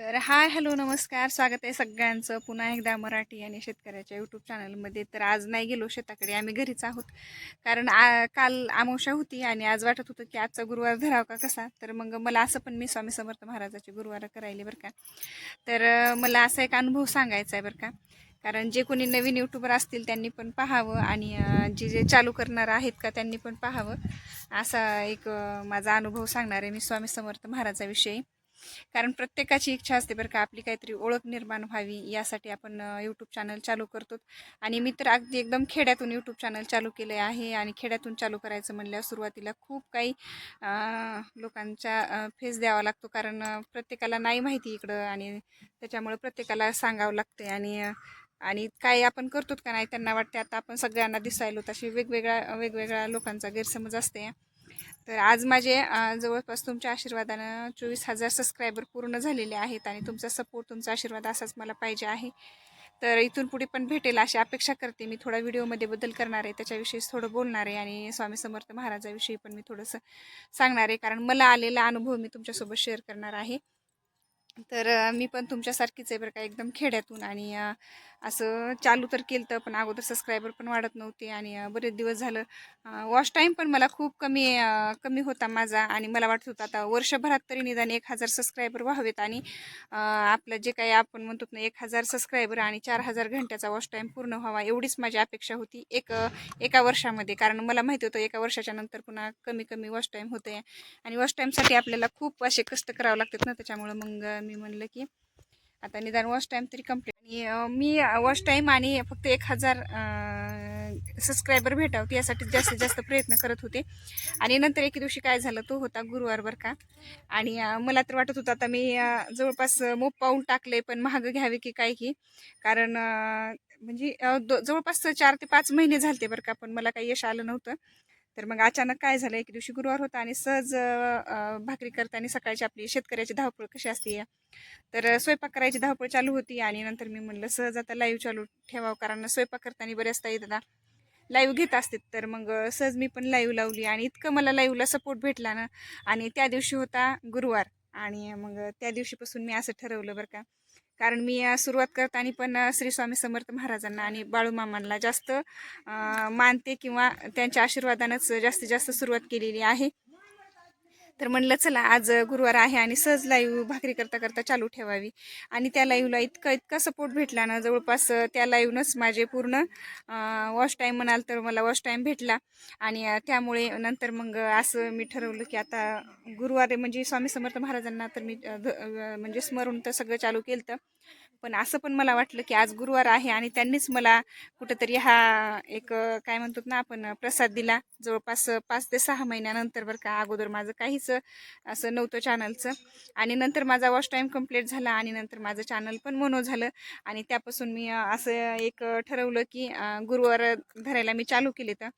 तर hi hello नमस्कार. स्वागत आहे सगळ्यांचं. पुन्हा एकदा मराठी आणि शेतकऱ्याच्या यूट्यूब चॅनलमध्ये तर आज नाही गेलो शेताकडे. आम्ही घरीच आहोत. कारण आ काल आमोशा होती आणि आज वाटत होतं की आजचा गुरुवार धराव का कसा? तर मग मला असं पण मी स्वामी समर्थ महाराजाचे गुरुवार करायले बरं का. तर मला असा एक अनुभव सांगायचा आहे बरं का. कारण जे कोणी नवीन यूट्यूबर असतील त्यांनी पण पाहावं आणि जे जे चालू करणार आहेत का त्यांनी पण पाहावं. असा एक माझा अनुभव सांगणार आहे मी स्वामी समर्थ महाराजाविषयी. कारण प्रत्येकाची इच्छा असते बरं का आपली काहीतरी ओळख निर्माण व्हावी यासाठी आपण यूट्यूब चॅनल चालू करतो. आणि मी तर अगदी एकदम खेड्यातून यूट्यूब चॅनल चालू केले आहे आणि खेड्यातून चालू करायचं म्हणल्यावर सुरुवातीला खूप काही लोकांच्या लोकांचा फेस द्यावा लागतो. कारण प्रत्येकाला नाही माहिती इकडं आणि त्याच्यामुळे प्रत्येकाला सांगावं लागते आणि आणि काय आपण करतो का नाही त्यांना वाटते आता आपण सगळ्यांना दिसायलो तशी वेगवेगळ्या वेगवेगळ्या लोकांचा गैरसमज असते. तर आज माझे जवळपास तुमच्या आशीर्वादानं चोवीस हजार सबस्क्रायबर पूर्ण झालेले आहेत आणि तुमचा सपोर्ट तुमचा आशीर्वाद असाच मला पाहिजे आहे. तर इथून पुढे पण भेटेल अशी अपेक्षा करते. मी थोडा व्हिडिओमध्ये बदल करणार आहे त्याच्याविषयी थोडं बोलणार आहे आणि स्वामी समर्थ महाराजाविषयी पण मी थोडंसं सांगणार आहे. कारण मला आलेला अनुभव मी तुमच्यासोबत शेअर करणार आहे. तर मी पण तुमच्यासारखीच आहे बरं का एकदम खेड्यातून आणि असं चालू तर केलं तर पण अगोदर सबस्क्रायबर पण वाढत नव्हते आणि बरेच दिवस झालं. वॉच टाईम पण मला खूप कमी कमी होता माझा आणि मला वाटत होतं आता वर्षभरात तरी निदान एक हजार सबस्क्रायबर व्हावेत आणि आपलं जे काही आपण म्हणतो ना एक हजार सबस्क्रायबर आणि चार हजार घंट्याचा वॉच टाईम पूर्ण व्हावा एवढीच माझी अपेक्षा होती एक एका वर्षामध्ये. कारण मला माहिती होतं एका वर्षाच्या नंतर पुन्हा कमी कमी वॉच टाईम होते आणि वॉच टाईमसाठी आपल्याला खूप असे कष्ट करावं लागतात ना त्याच्यामुळं मग मी म्हणलं की आता निदान वॉच टाईम तरी कंप्लीट आणि मी वॉच टाईम आणि फक्त एक हजार सबस्क्रायबर भेटावं यासाठी जास्तीत जास्त प्रयत्न करत होते. आणि नंतर एके दिवशी काय झालं तो होता गुरुवार बरं का. आणि मला तर वाटत होतं आता मी जवळपास मोप पाऊल टाकले पण महाग घ्यावे की काय की. कारण म्हणजे जवळपास चार ते पाच महिने झालते बरं का पण मला काही यश आलं नव्हतं. तर मग अचानक काय झालं? एक दिवशी गुरुवार होता आणि सहज भाकरी करताना सकाळची आपली शेतकऱ्याची धावपळ कशी असते? तर स्वयंपाक करायची धावपळ चालू होती आणि नंतर मी म्हणलं सहज आता लाईव्ह चालू ठेवावं कारण स्वयंपाक करताना बऱ्याचदा येतात लाईव्ह घेत असते तर मग सहज मी पण लाईव्ह लावली आणि इतकं मला लाईव्हला सपोर्ट भेटला ना. आणि त्या दिवशी होता गुरुवार आणि मग त्या दिवशीपासून मी असं ठरवलं बरं का कारण मी सुरुवात करताना पण श्री स्वामी समर्थ महाराजांना आणि बाळूमामांना जास्त मानते किंवा त्यांच्या आशीर्वादानंच जास्तीत जास्त सुरुवात केलेली आहे. तर म्हणलं चला आज गुरुवार आहे आणि सहज लाईव्ह भाकरी करता करता चालू ठेवावी. आणि त्या लाईव्हला इतका इतका सपोर्ट भेटला ना जवळपास त्या लाईव्हनंच माझे पूर्ण वॉच टाईम म्हणाल तर मला वॉच टाईम भेटला. आणि त्यामुळे नंतर मग असं मी ठरवलं की आता गुरुवार म्हणजे स्वामी समर्थ महाराजांना तर मी म्हणजे स्मरून तर सगळं चालू केलं तर पण असं पण मला वाटलं की आज गुरुवार आहे आणि त्यांनीच मला कुठंतरी हा एक काय म्हणतो ना आपण प्रसाद दिला. जवळपास पाच ते सहा महिन्यानंतर बरं का अगोदर माझं काहीच असं नव्हतं चॅनलचं आणि नंतर माझा वॉच टाईम कंप्लीट झाला आणि नंतर माझं चॅनल पण मोनो झालं. आणि त्यापासून मी असं एक ठरवलं की गुरुवार धरायला मी चालू केले तर.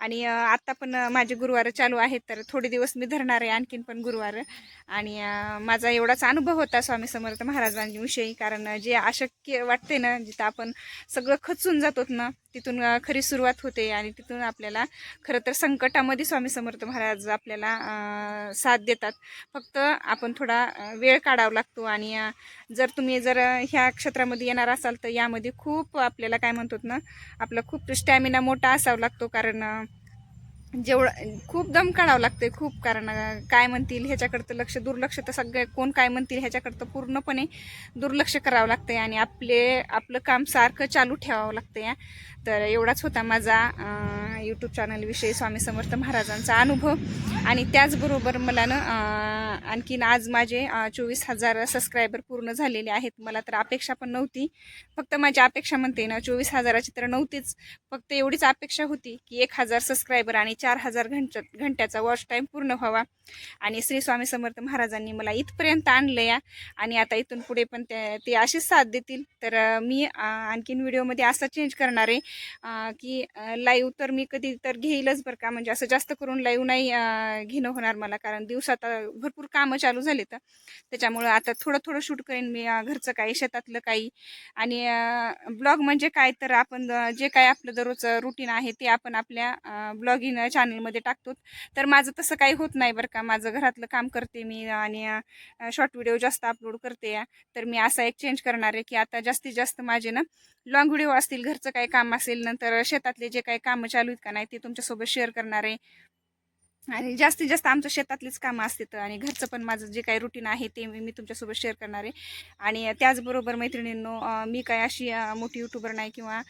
आणि आत्ता पण माझे गुरुवार चालू आहेत तर थोडे दिवस मी धरणार आहे आणखीन पण गुरुवार. आणि माझा एवढाच अनुभव होता स्वामी समर्थ महाराजांविषयी कारण जे अशक्य वाटते ना जिथं आपण सगळं खचून जातोत ना तिथून खरी सुरुवात होते आणि तिथून आपल्याला खरं तर संकटामध्ये स्वामी समर्थ महाराज आपल्याला साथ देतात. फक्त आपण थोडा वेळ काढावा लागतो आणि जर तुम्ही जर ह्या क्षेत्रामध्ये येणार असाल तर यामध्ये खूप आपल्याला काय म्हणतो ना आपला खूप स्टॅमिना मोठा असावा लागतो. कारण जेवढं खूप दम काढावं लागते खूप. कारण काय म्हणतील ह्याच्याकडं लक्ष दुर्लक्ष तर सगळे कोण काय म्हणतील ह्याच्याकडं पूर्णपणे दुर्लक्ष करावं लागते आणि आपले आपलं काम सारखं चालू ठेवावं लागते तर एवढाच होता माझा यूट्यूब चॅनलविषयी स्वामी समर्थ महाराजांचा अनुभव. आणि त्याचबरोबर मला ना आणखीन आज माझे चोवीस हजार सबस्क्रायबर पूर्ण झालेले आहेत. मला तर अपेक्षा पण नव्हती. फक्त माझी अपेक्षा म्हणते ना चोवीस हजाराची तर नव्हतीच. फक्त एवढीच अपेक्षा होती की एक हजार सबस्क्रायबर आणि चार हजार घंट घंट्याचा वॉच टाईम पूर्ण व्हावा. आणि श्री स्वामी समर्थ महाराजांनी मला इथपर्यंत आणलं या आणि आता इथून पुढे पण ते ते अशीच साथ देतील. तर मी आणखीन व्हिडिओमध्ये असा चेंज करणार आहे. की लाईव्ह तर मी कधी तर घेईलच बरं का. म्हणजे असं जास्त करून लाईव्ह नाही घेणं होणार मला. कारण दिवसात आता भरपूर कामं चालू झाले तर त्याच्यामुळं आता थोडं थोडं शूट करेन मी घरचं काही शेतातलं काही. आणि ब्लॉग म्हणजे काय तर आपण जे काय आपलं दररोजचं रुटीन आहे ते आपण आपल्या ब्लॉगिंग चॅनलमध्ये टाकतो. तर माझं तसं काही होत नाही बरं का. माझं घरातलं काम करते मी आणि शॉर्ट व्हिडिओ जास्त अपलोड करते. या तर मी असा एक चेंज करणार आहे की आता जास्तीत जास्त माझे ना लॉंग व्हिडिओ असतील घरचं काही काम असेल असेल नंतर शेतातले जे काही कामं चालू आहेत का नाही ते तुमच्यासोबत शेअर करणार आहे. आणि जास्तीत जास्त आमचं शेतातलीच कामं असतात आणि घरचं पण माझं जे काही रुटीन आहे ते मी मी तुमच्यासोबत शेअर करणार आहे. आणि त्याचबरोबर मैत्रिणींनो मी काय अशी मोठी यूट्यूबर नाही किंवा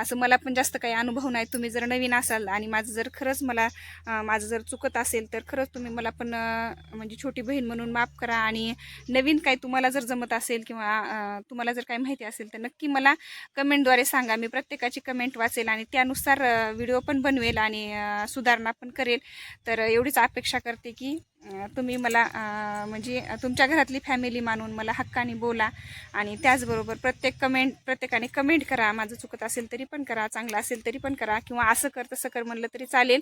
असं मला पण जास्त काही अनुभव नाही. तुम्ही जर नवीन असाल आणि माझं जर खरंच मला माझं जर चुकत असेल तर खरंच तुम्ही मला पण म्हणजे छोटी बहीण म्हणून माफ करा. आणि नवीन काही तुम्हाला जर जमत असेल किंवा तुम्हाला जर काही माहिती असेल तर नक्की मला कमेंटद्वारे सांगा. मी प्रत्येकाची कमेंट वाचेल आणि त्यानुसार व्हिडिओ पण बनवेल आणि सुधारणा पण करेल. तर एवढीच अपेक्षा करते की तुम्ही मला म्हणजे तुमच्या घरातली फॅमिली मानून मला हक्काने बोला आणि त्याचबरोबर प्रत्येक कमेंट प्रत्येकाने कमेंट करा. माझं चुकत असेल तरी पण करा चांगलं असेल तरी पण करा किंवा असं कर तसं कर म्हणलं तरी चालेल.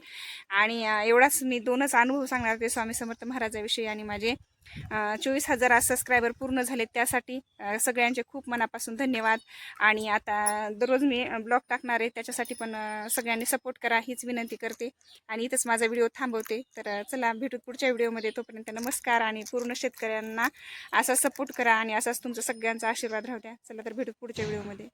आणि एवढाच मी दोनच अनुभव सांगणार ते स्वामी समर्थ महाराजाविषयी आणि माझे चोवीस हजार सबस्क्रायबर पूर्ण झाले त्यासाठी सगळ्यांचे खूप मनापासून धन्यवाद. आणि आता दररोज मी ब्लॉग टाकणार आहे त्याच्यासाठी पण सगळ्यांनी सपोर्ट करा हीच विनंती करते. आणि इथंच माझा व्हिडिओ थांबवते. तर चला भेटू पुढच्या व्हिडिओमध्ये तोपर्यंत नमस्कार आणि पूर्ण शेतकऱ्यांना असा सपोर्ट करा आणि असाच तुमचा सगळ्यांचा आशीर्वाद राहू द्या. चला तर भेटू पुढच्या व्हिडिओमध्ये